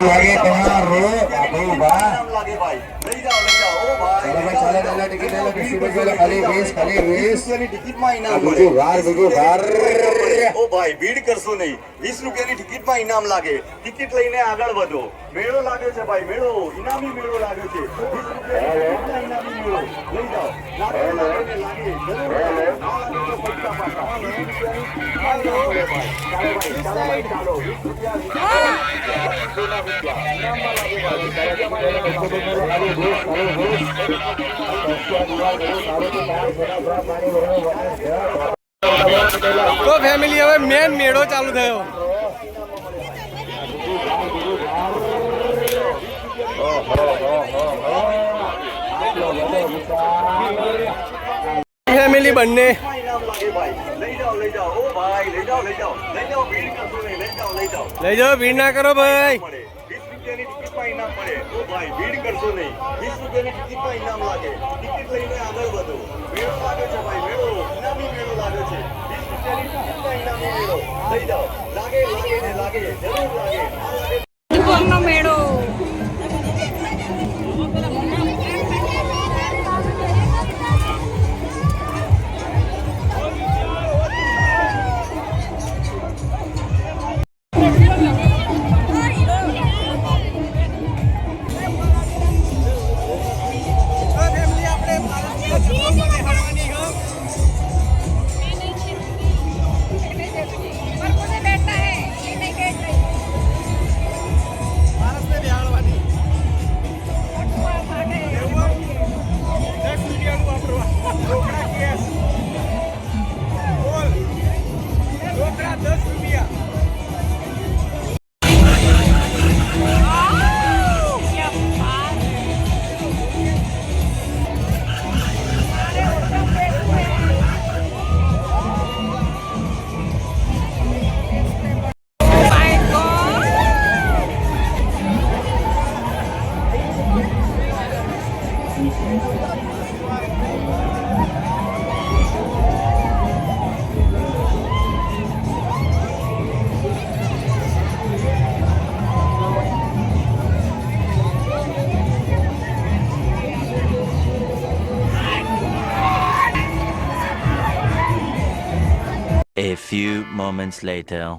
લાગે તમાર રો બાબુ બા લાગે ભાઈ લઈ જાઓ લઈ જાઓ ઓ ભાઈ ચાલો ભાઈ ચાલો ચાલો ટિકિટ લઈ લો કૃષ્ણભાઈ ચાલો ખાલી વીસ ખાલી વીસની ટિકિટમાં માં ઇનામ બીજું વાર બીજું વાર ઓ ભાઈ ભીડ કરશો નહીં વીસ રૂપિયાની ટિકિટમાં ઇનામ લાગે ટિકિટ લઈને આગળ વધો મેળો લાગે છે ભાઈ મેળો ઇનામી મેળો લાગે છે 20 રૂપિયા ઇનામી મેળો લઈ જાઓ લાગે લાગે લાગે તો પૈસા પાછા. વીસ રૂપિયાની આ ઇનામ મળે ભાઈ. ચાલો ભાઈ ચાલો ભાઈ ચાલો વીસ રૂપિયા વીસ રૂપિયા, સોના રૂપિયા ઇનામમાં લાગે ભાઈ ખાલી વીસ ખાલી વીસ તો ફેમિલી હવે મેન મેળો ચાલુ થયો ભાઈ ભીડ લઈ નહીં ભીડ ના કરો ભાઈ. લાગે લાગે લાગે મેળો લાગે few moments later.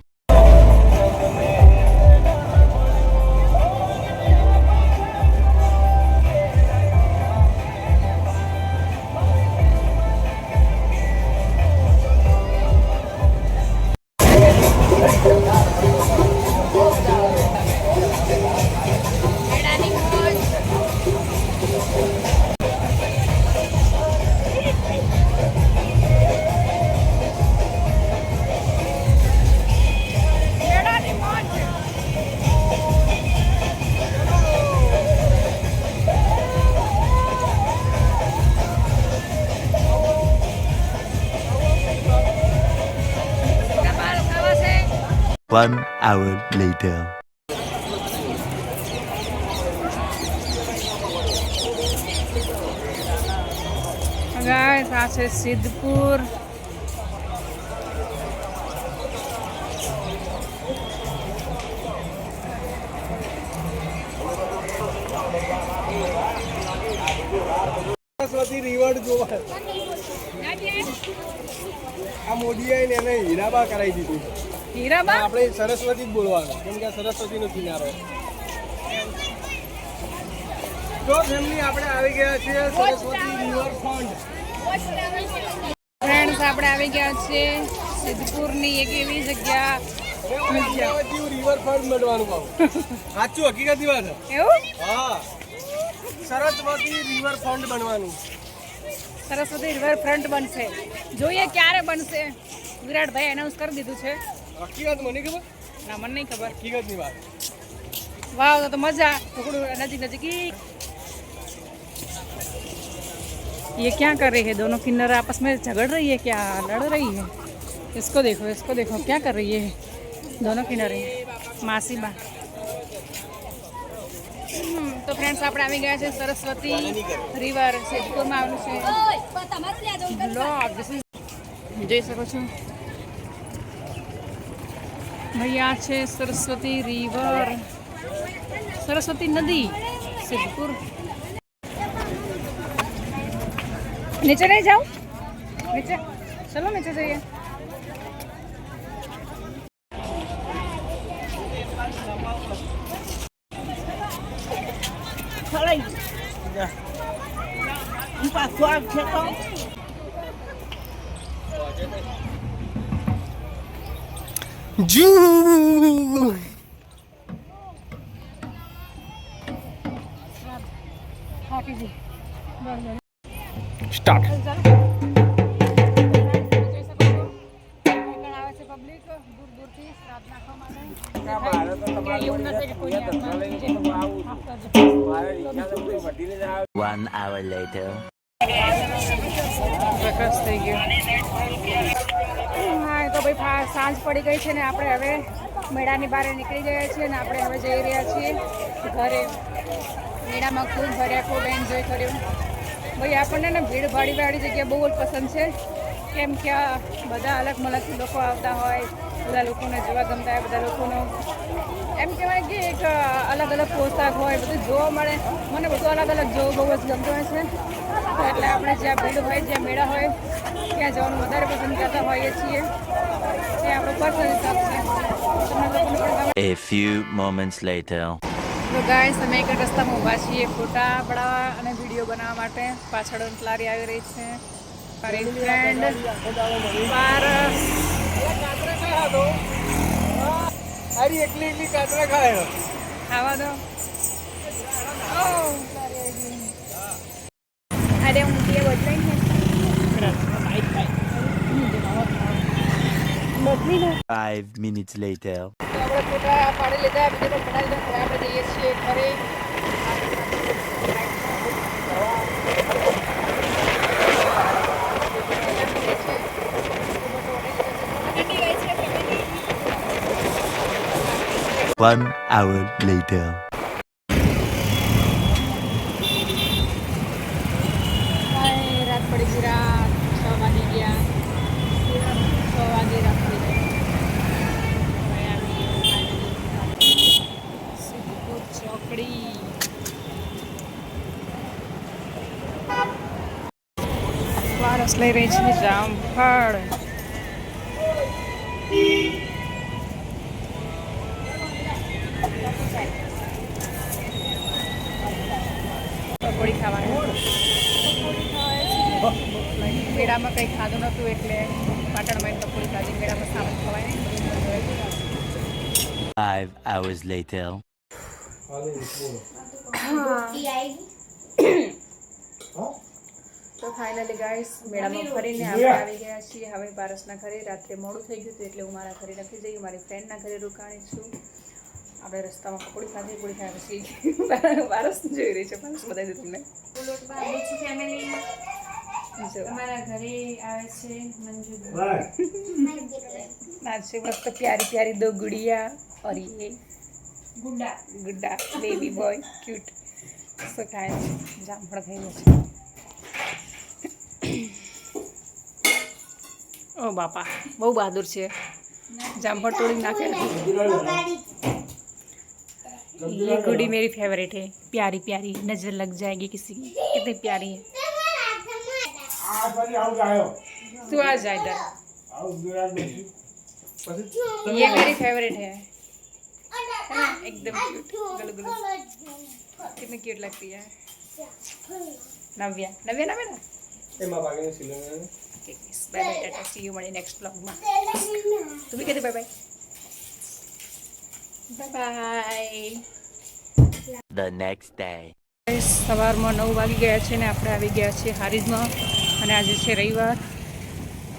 One hour later. Guys આ છે સિદ્ધપુર. સરસ્વતી રિવર જોવા. આ મોદીએ એને હીરાબા કરાવી દીધું. હીરાબા આપણે સરસ્વતી જ બોલવાનું કેમ કે આ સરસ્વતીનો કિનારો. તો ફેમિલી આપણે આવી ગયા છીએ સરસ્વતી રિવર ફ્રન્ટ ફ્રેન્ડ્સ આપણે આવી ગયા છે સિદ્ધપુરની એક એવી જગ્યા. રિવર ફ્રન્ટ મળવાનું સાચું હકીકતની વાત એવું? હા. સરસ્વતી રિવર ફ્રન્ટ બનવાનું. સરસ્વતી રિવર ફ્રન્ટ બનશે. જોઈએ ક્યારે બનશે. વિરાટભાઈ એનાઉન્સ કરી દીધું છે. હકીકત મને ખબર ના મને નહીં ખબર હકીકતની વાત વાવ તો, તો મજા થોડું नजदीक नजदीक ये क्या कर रही है दोनों किन्नर आपस में झगड़ रही है क्या लड़ रही है इसको देखो इसको देखो क्या कर रही है दोनों किन्नरे मासी बा હમ, તો ફ્રેન્ડ્સ આપણે આવી ગયા છે સરસ્વતી રિવર સિદ્ધપુરમાં આવેલું છે બ્લોગ જોઈ શકો છો આ છે સરસ્વતી રિવર. સરસ્વતી નદી, સિદ્ધપુર. નીચે નહીં જાઓ? નીચે. ચલો નીચે જઈએ. થાકી જઈ સ્ટાર્ટ One hour later. પ્રકાશ થઈ ગયો ભાઈ સાંજ પડી ગઈ છે ને આપણે હવે મેળાની બહાર નીકળી ગયા છીએ ને આપણે હવે જઈ રહ્યા છીએ ઘરે. મેળામાં ખૂબ ભર્યા ખૂબ એન્જોય કર્યું. ભાઈ, આપણને ને ભીડ ભાડી વાળી જગ્યા બહુ જ પસંદ છે. કેમ કે બધા અલગ મલગ લોકો આવતા હોય, બધા લોકોને જોવા ગમતા હોય, બધા લોકોનો. એમ કહેવાય કે એક અલગ અલગ પોશાક હોય બધું જોવા મળે. મને બધું અલગ અલગ જોવું બહુ જ ગમતું હોય છે. એટલે આપણે જ્યાં ભીડ હોય જ્યાં મેળા હોય ત્યાં જવાનું વધારે પસંદ કરતા હોઈએ છીએ. એ આપણો પર્સનલ હિસાબ છે. A few moments later. તો ગાય અમે એક રસ્તામાં ઊભા છીએ ફોટા પડાવવા અને વીડિયો બનાવવા માટે. પાછળ લારી આવી રહી છે. મારી ફ્રેન્ડ પારસ એકલી એકલી કાતરા ખાયો. ખાવા દો. અરે હું તે બદલાઈ Five minutes later. આપણે ફોટા પાડી લીધા વીડિયો પડાવી લીધા આપણે જઈએ છીએ ઘરે One hour later. હાય, રાત પડી ગઈ રાત છ વાગી ગયા છ વાગે રાત પડી ગઈ હવે આવી સિદ્ધપુર ચોકડી વારસ લઈ રહી છે જામફળ મેળામાં કંઈ ખાધું નહોતું એટલે પાટણમાં તો પૂરી ખાધી મેળામાં સામે ખવાય નહીં Five hours later. તો ફાઇનલી ગાઈસ મેળામાં ફરીને આપણે આવી ગયા છીએ હવે પારસના ઘરે. રાત્રે મોડું થઈ ગયું હતું એટલે હું મારા ઘરે નથી જઈ મારી ફ્રેન્ડના ઘરે રોકાણી છું. આપણે રસ્તામાં પકોડી ખાધી પકોડી ખાઈ પછી પારસ જોઈ રહી છે પારસ બતાવી દઉં તમને. घरे मस्त प्यारी प्यारी दो गुड़िया और ये गुड्डा गुड्डा बेबी बॉय क्यूट जाम ओ बापा बहु बहादुर छे जामफड़ तोड़ी नाखे ये गुड़ी मेरी फेवरेट है प्यारी प्यारी नज़र लग जाएगी किसी की कितनी प्यारी है तू आ जा इधर ये मेरी फेवरेट है है ना एकदम क्यूट गलू गलू कितनी क्यूट लगती है नव्या नव्या नव्या ना એમાં ભાગીને સિલોને Okay, guys. Bye bye, Tata. See you મળીએ next vlogમાં તું બી કહેતી bye bye bye bye The next day. સવારમાં નવ વાગી ગયા છે ને આપણે આવી ગયા છીએ હારીજમાં અને આજે છે રવિવાર,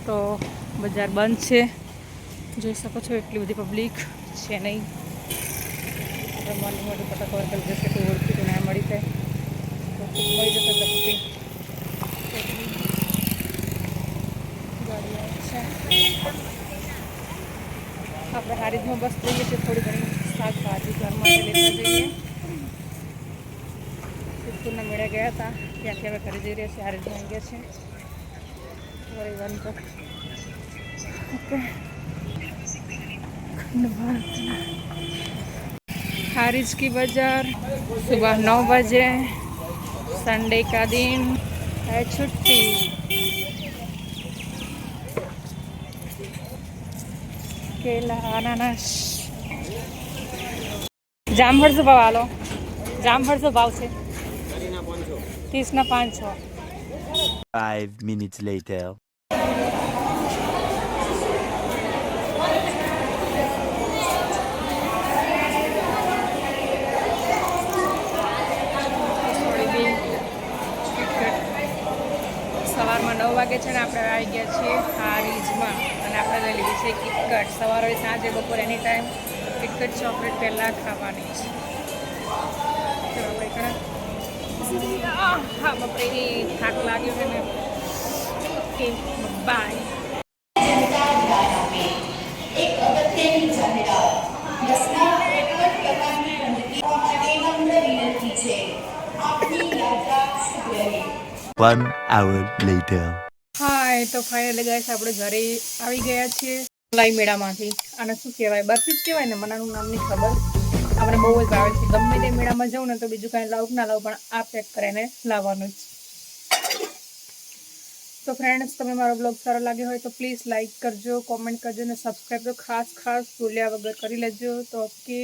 તો બજાર બંધ છે. જોઈ શકો છો એટલી બધી પબ્લિક છે નહીં. આપણે મોટી મોટી ફટાક વર્કલ જશે કોઈ ઓળખી તો ના મળી જાય. તો મળી જશે તો પછી ગાડી આવે છે. આપણે હારીજમાં બસ જઈએ છીએ, થોડી ઘણી શાકભાજી ઘરમાં લેતા જઈએ સિદ્ધપુરના મેળા ગયા હતા. ત્યાંથી હવે ઘરે જઈ રહ્યા છીએ હારીજમાં આવી ગયા છે રવિવારની તો ઓકે हारिज की बाजार सुबह नौ बजे संडे का दिन है छुट्टी केला अनानस જામફળ શું ભાવ આલો જામફળ શું ભાવ છે ત્રીસના પાંચ છો. Five minutes later. સવારમાં નવ વાગે છે ને આપણે આવી ગયા છીએ હારીજમાં. અને આપણે લઈ લીધી છે કિટકટ સવારે હોય સાંજે બપોર એની ટાઈમ કિટકટ ચોકલેટ પહેલાં ખાવાની છે. ચલો આપણે હા બપોરે થાક લાગ્યો છે ને okay bye One hour later. Hi તો ફાઇનલી ગાઈસ આપણે ઘરે આવી ગયા છીએ. લાઈ મેળામાંથી અને શું કહેવાય? બરફી જ કહેવાય ને? મનાનું નામની ખબર. આપણે બહુ જ ભાવે છે. ગમે તે મેળામાં જાઉં ને તો બીજું કાંઈ લાવું ના લાવું પણ આ પેક કરીને લાવવાનું જ. તો ફ્રેન્ડ્સ તમે મારો બ્લોગ સારો લાગ્યો હોય તો પ્લીઝ લાઇક કરજો કોમેન્ટ કરજો અને સબસ્ક્રાઈબ તો ખાસ ખાસ ભૂલ્યા વગર કરી લેજો. તો ઓકે.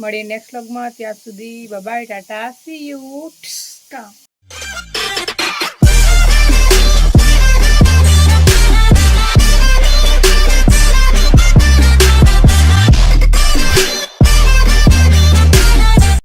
મળીએ નેક્સ્ટ બ્લોગમાં ત્યાં સુધી બબાય ટાટા. See you